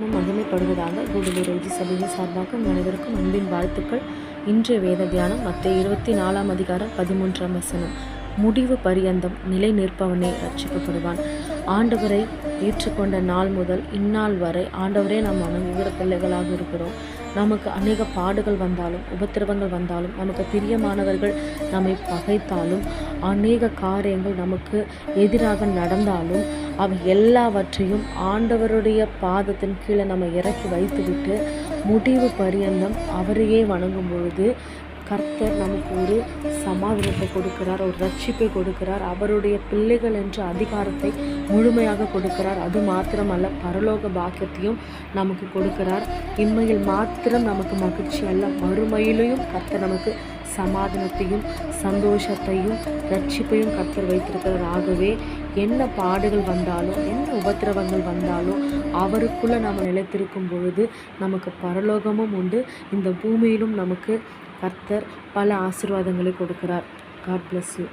மகிமைப்படுவதாக கூடலூர் ரோஜி சபையின் சார்பாக அனைவருக்கும் அன்பின் வாழ்த்துக்கள். இன்றைய வேத தியானம் மத்திய இருபத்தி நாலாம் அதிகாரம் பதிமூன்றாம் வசனம். முடிவு பரியந்தம் நிலை நிற்பவனே ரட்சிக்கப்படுவான். ஆண்டவரை ஏற்றுக்கொண்ட நாள் முதல் இந்நாள் வரை ஆண்டவரே நாம் அணுகுகிற பிள்ளைகளாக இருக்கிறோம். நமக்கு அநேக பாடுகள் வந்தாலும் உபத்திரவங்கள் வந்தாலும் நமக்கு பிரியமானவர்கள் நம்மை பகைத்தாலும் அநேக காரியங்கள் நமக்கு எதிராக நடந்தாலும் அவை எல்லாவற்றையும் ஆண்டவருடைய பாதத்தின் கீழே நம்ம இறக்கி வைத்துவிட்டு முடிவு பரியந்தம் அவரையே வணங்கும் பொழுது கர்த்தர் நமக்கு ஒரு சமாதானத்தை கொடுக்கிறார் ஒரு ரட்சிப்பை கொடுக்கிறார். அவருடைய பிள்ளைகள் என்ற அதிகாரத்தை முழுமையாக கொடுக்கிறார். அது மாத்திரமல்ல பரலோக பாக்கியத்தையும் நமக்கு கொடுக்கிறார். இம்மையில் மாத்திரம் நமக்கு மகிழ்ச்சி அல்ல. மறுமையிலையும் கர்த்தர் நமக்கு சமாதானத்தையும் சந்தோஷத்தையும் ரட்சிப்பையும் கர்த்தர் வைத்திருக்கிறார். ஆகவே என்ன பாடுகள் வந்தாலும் என்ன உபத்திரவங்கள் வந்தாலும் அவருக்குள்ளே நம்ம நிலைத்திருக்கும் பொழுது நமக்கு பரலோகமும் உண்டு. இந்த பூமியிலும் நமக்கு கர்த்தர் பல ஆசீர்வாதங்களை கொடுக்கிறார். God bless you